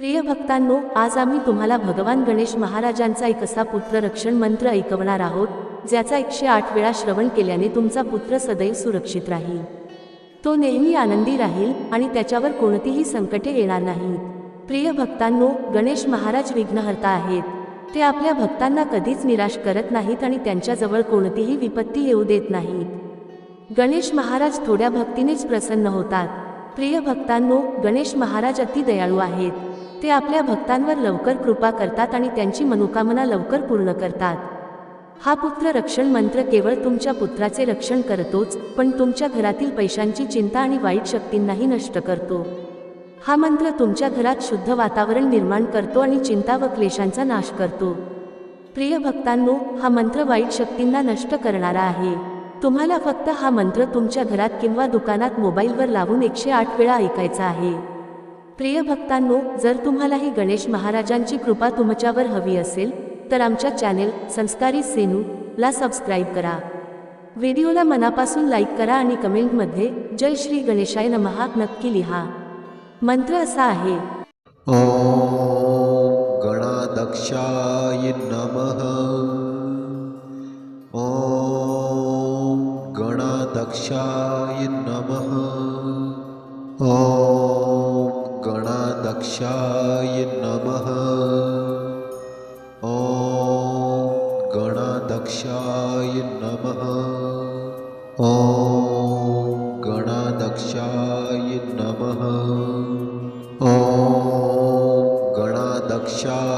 प्रिय भक्तांनो आज आम्ही तुम्हाला भगवान गणेश महाराजांचा एक असा पुत्र रक्षण मंत्र ऐकवणार आहोत ज्याचा एकशे आठ वेळा श्रवण केल्याने तुमचा पुत्र सदैव सुरक्षित राहील. तो नेहमी आनंदी राहील आणि त्याच्यावर कोणतीही संकटे येणार नाहीत. प्रिय भक्तांनो गणेश महाराज विघ्नहर्ता आहेत. ते आपल्या भक्तांना कधीच निराश करत नाहीत आणि त्यांच्याजवळ कोणतीही विपत्ती येऊ देत नाहीत. गणेश महाराज थोड्या भक्तीनेच प्रसन्न होतात. प्रिय भक्तांनो गणेश महाराज अति दयाळू आहेत. ते आपल्या भक्तांवर लवकर कृपा करतात आणि त्यांची मनोकामना लवकर पूर्ण करतात. हा पुत्र रक्षण मंत्र केवळ तुमच्या पुत्राचे रक्षण करतोच पण तुमच्या घरातील पैशांची चिंता आणि वाईट शक्तींनाही नष्ट करतो. हा मंत्र तुमच्या घरात शुद्ध वातावरण निर्माण करतो आणि चिंता व क्लेशांचा नाश करतो. प्रिय भक्तांनो हा मंत्र वाईट शक्तींना नष्ट करणारा आहे. तुम्हाला फक्त हा मंत्र तुमच्या घरात किंवा दुकानात मोबाईलवर लावून एकशे आठ वेळा ऐकायचा आहे. प्रिय भक्तांनो जर तुम्हालाही गणेश महाराजांची कृपा तुमच्यावर हवी असेल तर आमच्या चॅनेल संस्कारी सेनू ला सबस्क्राईब करा. व्हिडिओला मनापासून लाईक करा आणि कमेंटमध्ये जय श्री गणेशाय नमहा नक्की लिहा. मंत्र असा आहे. ॐ गणादक्षाय नमः. ॐ गणादक्षाय नमः. गणादक्षाय नमः। ॐ गणादक्षाय नमः। ॐ गणादक्षाय नमः। ॐ गणादक्षाय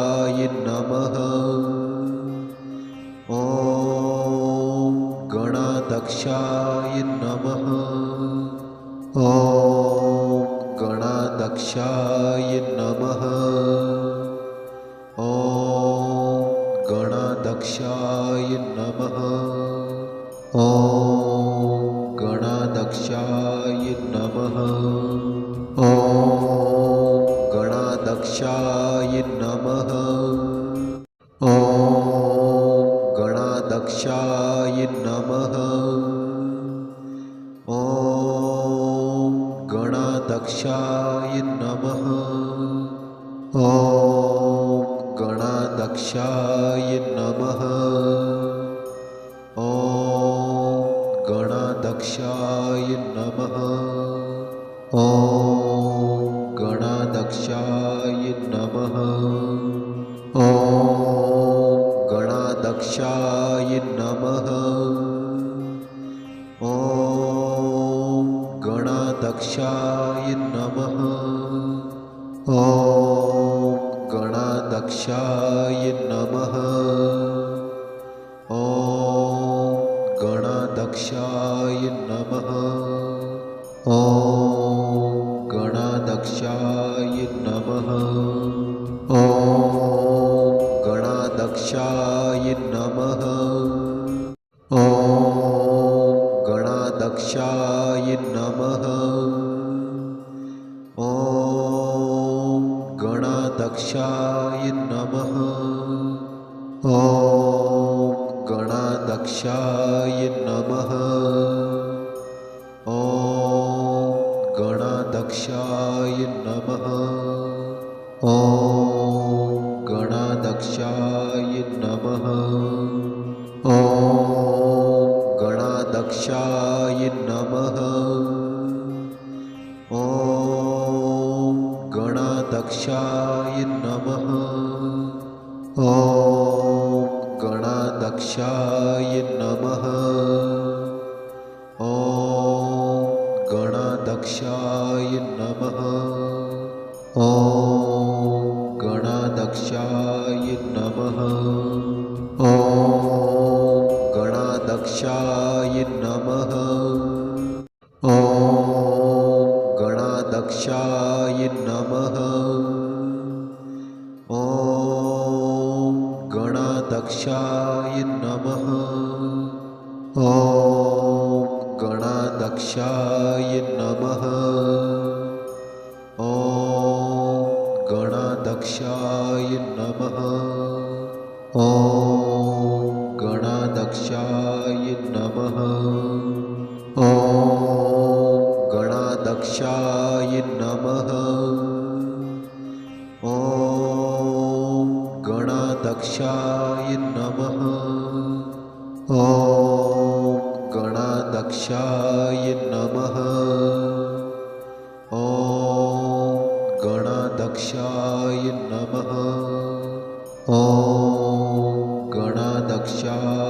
ॐ गणादक्षाय नमः। ॐ गणादक्षाय नमः। ॐ गणादक्षाय नमः। ॐ गणादक्षाय नमः। ॐ गणादक्षाय नमः ॐ गणादक्षाय नमः। ॐ गणादक्षाय नमः। ॐ गणादक्षाय नमः। ॐ गणादक्षाय नमः। ॐ गणादक्षाय ॐ गणदक्षाय नमः। ॐ गणदक्षाय नमः। ॐ गणदक्षाय नमः। ॐ गणदक्षाय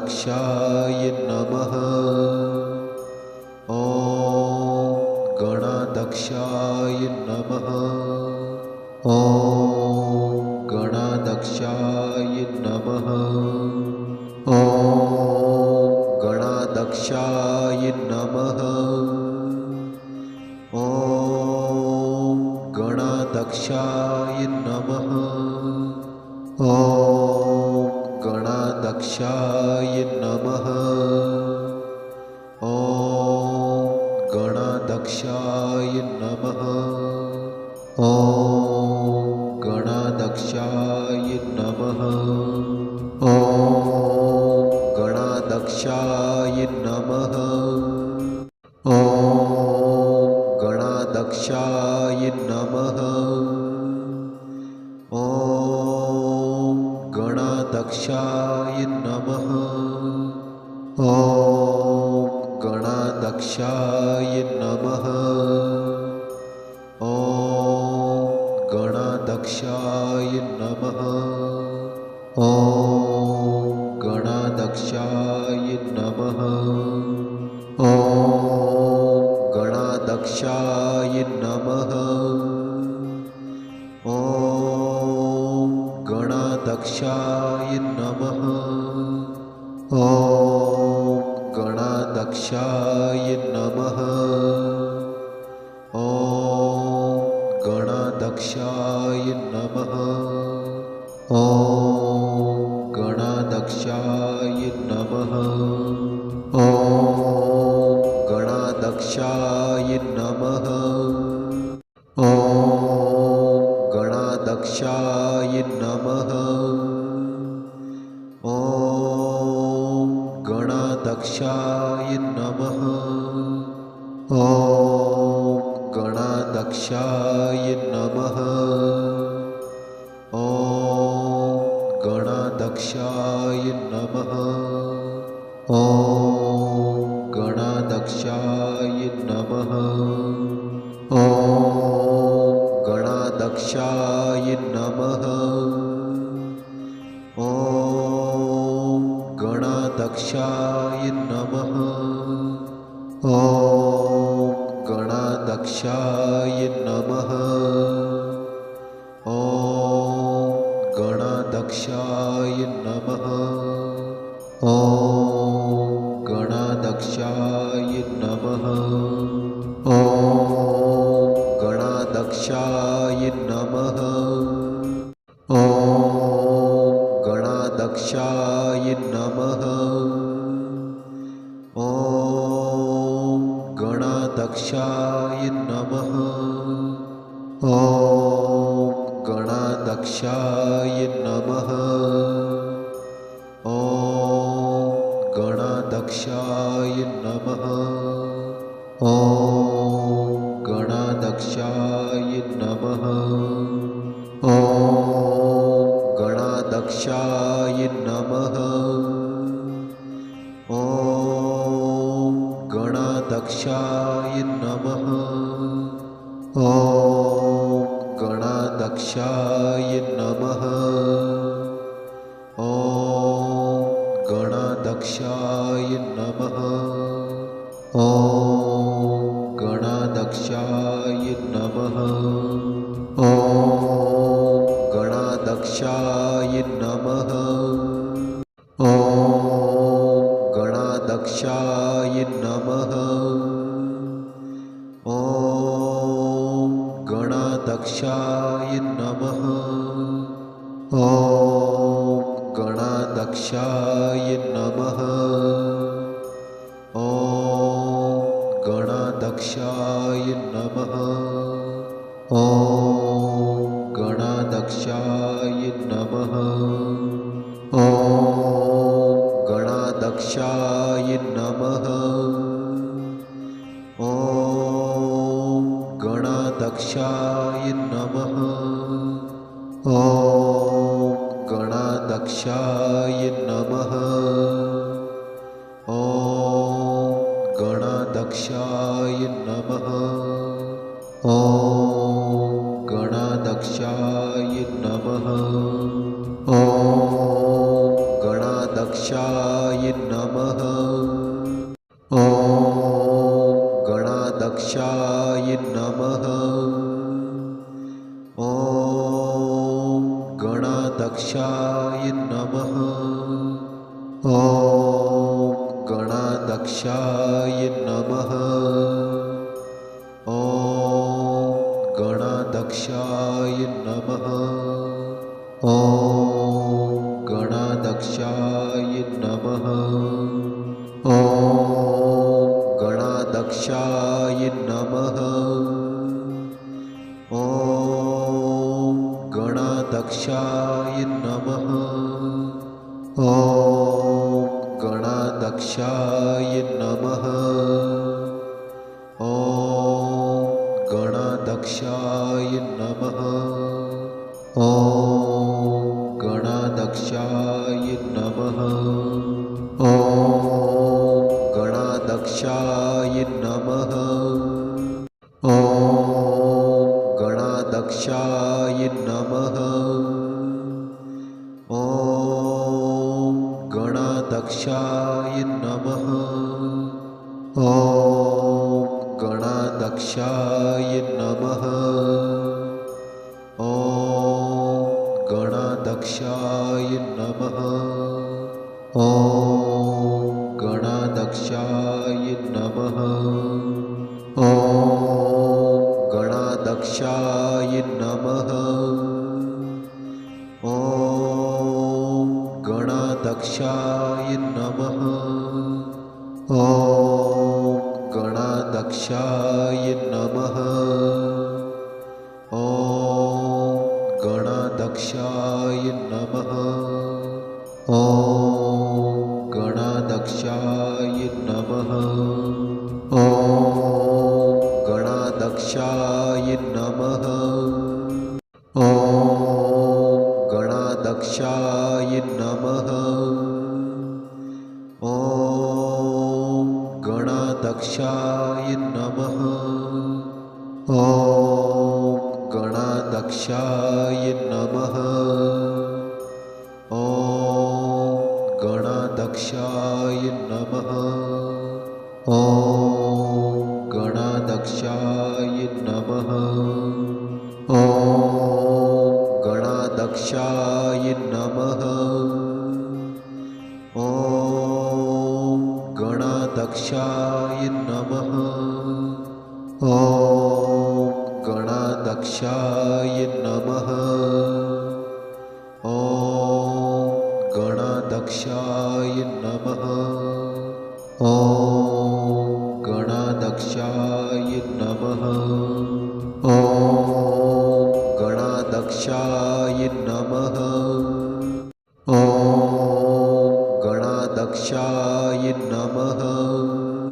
गणादक्षाय नमः ॐ गणादक्षाय नमः ॐ गणादक्षाय नमः ॐ गणादक्षाय नमः ॐ गणादक्षाय नमः ॐ गणादक्षाय नमः। ॐ गणादक्षाय नमः। ॐ गणादक्षाय नमः। ॐ गणादक्षाय नमः। ॐ गणादक्षाय नमः। ॐ गणादक्षाय गणादक्षाय नमः। ॐ गणादक्षाय नमः। ॐ गणादक्षाय नमः। ॐ गणादक्षाय नमः। ॐ गणादक्षाय नमः। ॐ गणादक्षाय गणादक्षाय नमः। ॐ गणादक्षाय नमः। ॐ गणादक्षाय नमः। ॐ गणादक्षाय नमः। ॐ गणादक्षाय नमः। ॐ गणादक्षाय गणादक्षाय नमः। ॐ गणादक्षाय नमः। ॐ गणादक्षाय नमः। ॐ गणादक्षाय नमः। ॐ गणादक्षाय नमः गणादक्षाय नमः। ॐ गणादक्षाय नमः। ॐ गणादक्षाय नमः। ॐ गणादक्षाय नमः। ॐ गणादक्षाय नमः। ॐ गणादक्षाय नमः क्षाय नमः। ॐ गणदक्षाय नमः। ॐ गणदक्षाय नमः। ॐ गणाध्यक्षाय नमः। ॐ गणाध्यक्षाय नमः। ॐ गणाध्यक्षाय नमः। ॐ गणाध्यक्षाय नमः। ॐ गणाध्यक्षाय नमः। ॐ गणाध्यक्षाय गणाध्यक्षाय नमः। ॐ गणाध्यक्षाय नमः। ॐ गणाध्यक्षाय नमः। ॐ गणाध्यक्षाय नमः। ॐ गणाध्यक्षाय नमः। ॐ गणाध्यक्षाय गणाध्यक्षाय नमः। ॐ गणाध्यक्षाय नमः। ॐ गणाध्यक्षाय नमः। ॐ गणाध्यक्षाय नमः। ॐ गणाध्यक्षाय नमः। ॐ गणाध्यक्षाय नमः। ॐ गणाध्यक्षाय नमः। ॐ गणाध्यक्षाय नमः। ॐ गणाध्यक्षाय नमः। ॐ गणाध्यक्षाय नमः दक्षाय नमः।